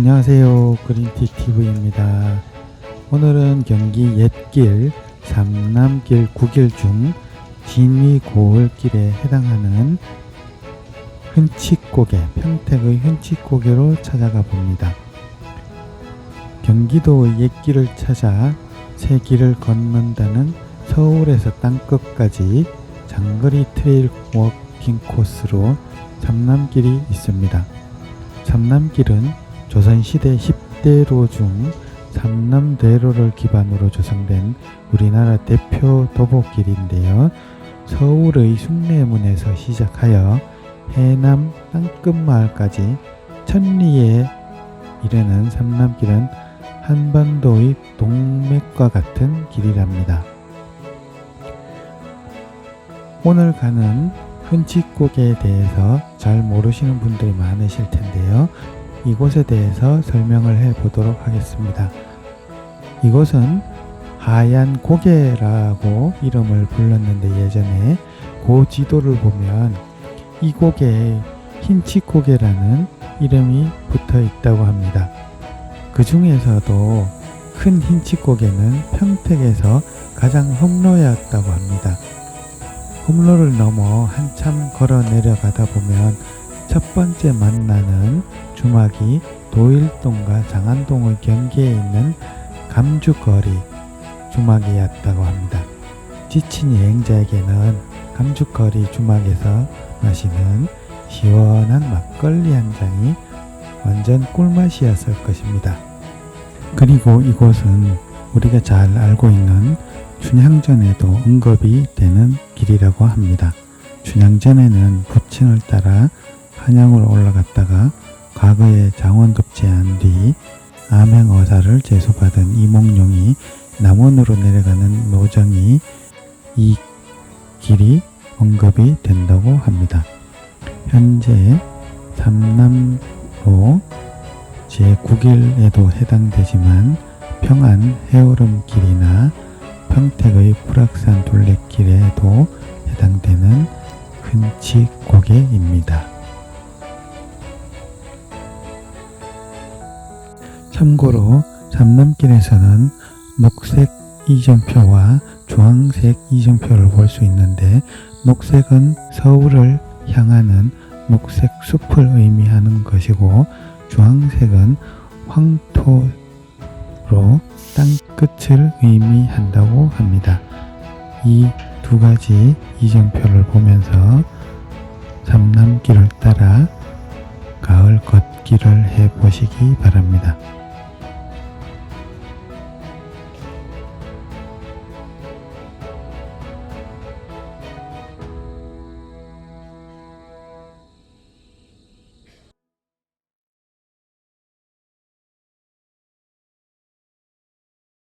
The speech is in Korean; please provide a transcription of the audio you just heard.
안녕하세요. 그린티 TV입니다. 오늘은 경기 옛길 삼남길 9길 중 진위 고을길에 해당하는 흔치고개, 평택의 흔치고개로 찾아가 봅니다. 경기도의 옛길을 찾아 새 길을 걷는다는 서울에서 땅끝까지 장거리 트레일 워킹 코스로 삼남길이 있습니다. 삼남길은 조선시대 10대로 중 삼남대로를 기반으로 조성된 우리나라 대표 도보길인데요. 서울의 숭례문에서 시작하여 해남 땅끝마을까지 천리에 이르는 삼남길은 한반도의 동맥과 같은 길이랍니다. 오늘 가는 흔치고개에 대해서 잘 모르시는 분들이 많으실 텐데요. 이곳에 대해서 설명을 해 보도록 하겠습니다. 이곳은 하얀 고개라고 이름을 불렀는데 예전에 그 지도를 보면 이 고개에 흰치 고개라는 이름이 붙어 있다고 합니다. 그 중에서도 큰 흰치 고개는 평택에서 가장 험로였다고 합니다. 험로를 넘어 한참 걸어 내려가다 보면 첫 번째 만나는 주막이 도일동과 장안동의 경계에 있는 감주거리 주막이었다고 합니다. 지친 여행자에게는 감주거리 주막에서 마시는 시원한 막걸리 한 잔이 완전 꿀맛이었을 것입니다. 그리고 이곳은 우리가 잘 알고 있는 춘향전에도 언급이 되는 길이라고 합니다. 춘향전에는 부친을 따라 한양으로 올라갔다가 과거에 장원급제한 뒤 암행어사를 제수받은 이몽룡이 남원으로 내려가는 노정이 이 길이 언급이 된다고 합니다. 현재 삼남로 제9길에도 해당되지만 평안 해오름 길이나 평택의 불악산 둘레길에도 해당되는 흔치 고개입니다. 참고로 삼남길에서는 녹색 이정표와 주황색 이정표를 볼 수 있는데 녹색은 서울을 향하는 녹색 숲을 의미하는 것이고 주황색은 황토로 땅끝을 의미한다고 합니다. 이 두 가지 이정표를 보면서 삼남길을 따라 가을 걷기를 해 보시기 바랍니다.